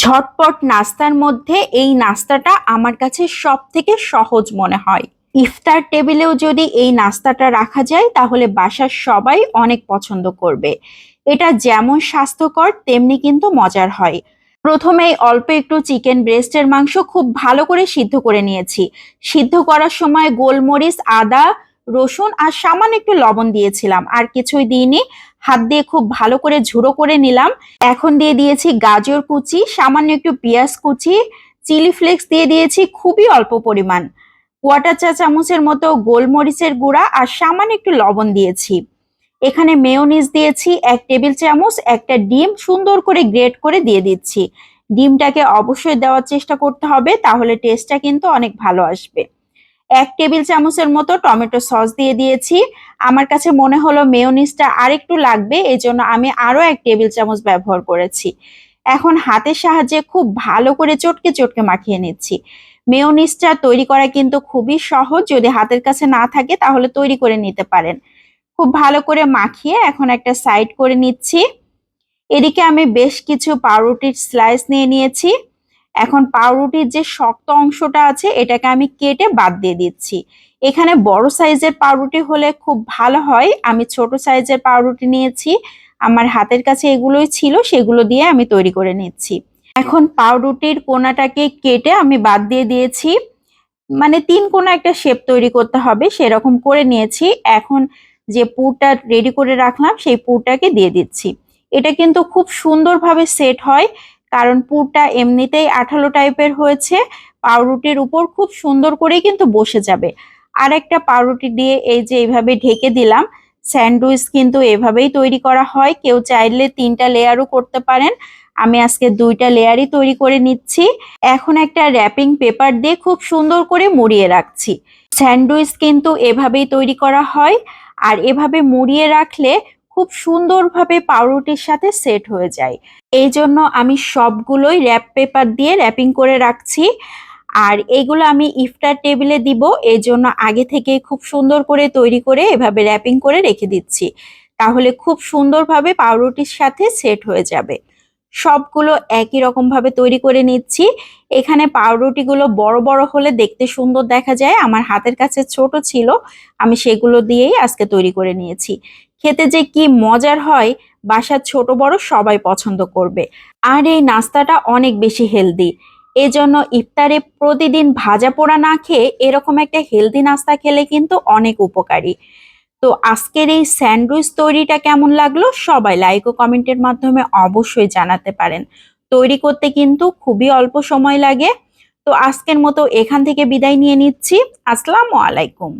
ঝটপট নাস্তার মধ্যে এই নাস্তাটা আমার কাছে সব থেকে সহজ মনে হয়। ইফতার টেবিলেও যদি এই নাস্তাটা রাখা যায়, তাহলে বাসার সবাই অনেক পছন্দ করবে। এটা যেমন স্বাস্থ্যকর, তেমনি কিন্তু মজার হয়। প্রথমেই অল্প একটু চিকেন ব্রেস্টের মাংস খুব ভালো করে সিদ্ধ করে নিয়েছি। সিদ্ধ করার সময় গোলমরিচ, আদা রসুন আর সামান্য একটু লবণ দিয়েছিলাম। আর কিছুই দিইনি। হাত দিয়ে খুব ভালো করে ঝুড়ো করে নিলাম। এখন দিয়ে দিয়েছি গাজর কুচি, সামান্য একটু পেঁয়াজ কুচি, চিলি ফ্লেক্স দিয়ে দিয়েছি খুবই অল্প পরিমাণ। কোয়াটার চা চামচের মতো গোলমরিচের গুঁড়া আর সামান্য একটু লবণ দিয়েছি। এখানে মেয়োনিজ দিয়েছি এক টেবিল চামচ, একটা ডিম সুন্দর করে গ্রেট করে দিয়ে দিচ্ছি। ডিমটাকে অবশ্যই দেওয়ার চেষ্টা করতে হবে, তাহলে টেস্টটা কিন্তু অনেক ভালো আসবে। এক টেবিল চামচের মতো টমেটো সস দিয়ে দিয়েছি। আমার কাছে মনে হলো মেয়োনিজটা আরেকটু লাগবে এই জন্য আমি আরও এক টেবিল চামচ ব্যবহার করেছি। এখন হাতের সাহায্যে খুব ভালো করে চটকে চটকে মাখিয়ে নিচ্ছি। মেয়োনিজটা তৈরি করা কিন্তু খুবই সহজ, যদি হাতের কাছে না থাকে তাহলে তৈরি করে নিতে পারেন। খুব ভালো করে মাখিয়ে এখন একটা সাইড করে নিচ্ছি। এদিকে আমি বেশ কিছু পাউরুটির স্লাইস নিয়ে নিয়েছি। এখন পাউরুটির যে শক্ত অংশটা আছে, এটাকে আমি কেটে বাদ দিয়ে দিচ্ছি। এখানে বড় সাইজের পাউরুটি হলে খুব ভালো হয়। আমি ছোট সাইজের পাউরুটি নিয়েছি। আমার হাতের কাছে এগুলোই ছিল, সেগুলো দিয়ে আমি তৈরি করে নিচ্ছি। এখন পাউরুটির কোনাটাকে কেটে আমি বাদ দিয়ে দিয়েছি। মানে তিন কোনা একটা শেপ তৈরি করতে হবে, সেরকম করে নিয়েছি। এখন যে পুরটা রেডি করে রাখলাম, সেই পুরটাকে দিয়ে দিচ্ছি। এটা কিন্তু খুব সুন্দরভাবে সেট হয়। কারণ পুরটা এমনিতেই আঠালো টাইপের হয়েছে, পাউরুটির উপর খুব সুন্দর করেই কিন্তু বসে যাবে। আর একটা পাউরুটি দিয়ে এই যে এইভাবে ঢেকে দিলাম, স্যান্ডউইচ কিন্তু এভাবেই তৈরি করা হয়, কেউ চাইলে তিনটা লেয়ারও করতে পারেন। আমি আজকে দুইটা লেয়ারই তৈরি করে নিচ্ছি। এখন একটা র্যাপিং পেপার দিয়ে খুব সুন্দর করে মুড়িয়ে রাখছি। স্যান্ডউইচ কিন্তু এভাবেই তৈরি করা হয়, আর এভাবে মুড়িয়ে রাখলে খুব সুন্দরভাবে পাউরুটির সাথে সেট হয়ে যায়। এই জন্য আমি সবগুলোই র্যাপ পেপার দিয়ে র্যাপিং করে রাখছি। আর এগুলো আমি ইফতার টেবিলে দিব এই জন্য আগে থেকে খুব সুন্দর করে তৈরি করে এভাবে র্যাপিং করে রেখে দিচ্ছি। তাহলে খুব সুন্দরভাবে পাউরুটির সাথে সেট হয়ে যাবে। সবগুলো একই রকম ভাবে তৈরি করে নিচ্ছি। এখানে পাউরুটিগুলো বড় বড় হলে দেখতে সুন্দর দেখা যায়। আমার হাতের কাছে ছোট ছিল, আমি সেগুলো দিয়েই আজকে তৈরি করে নিয়েছি। খেতে যে কি মজার হয়, বাসার ছোট বড় সবাই পছন্দ করবে। আর এই নাস্তাটা অনেক বেশি হেলদি এজন্য ইফতারে প্রতিদিন ভাজা পোড়া না খেয়ে এরকম একটা হেলদি নাস্তা খেলে কিন্তু অনেক উপকারী। তো আজকের এই স্যান্ডউইচ তৈরিটা কেমন লাগল সবাই লাইক ও কমেন্টের মাধ্যমে অবশ্যই জানাতে পারেন। তৈরি করতে কিন্তু খুবই অল্প সময় লাগে। তো আজকের মতো এখান থেকে বিদায় নিয়ে নিচ্ছি। আসসালামু আলাইকুম।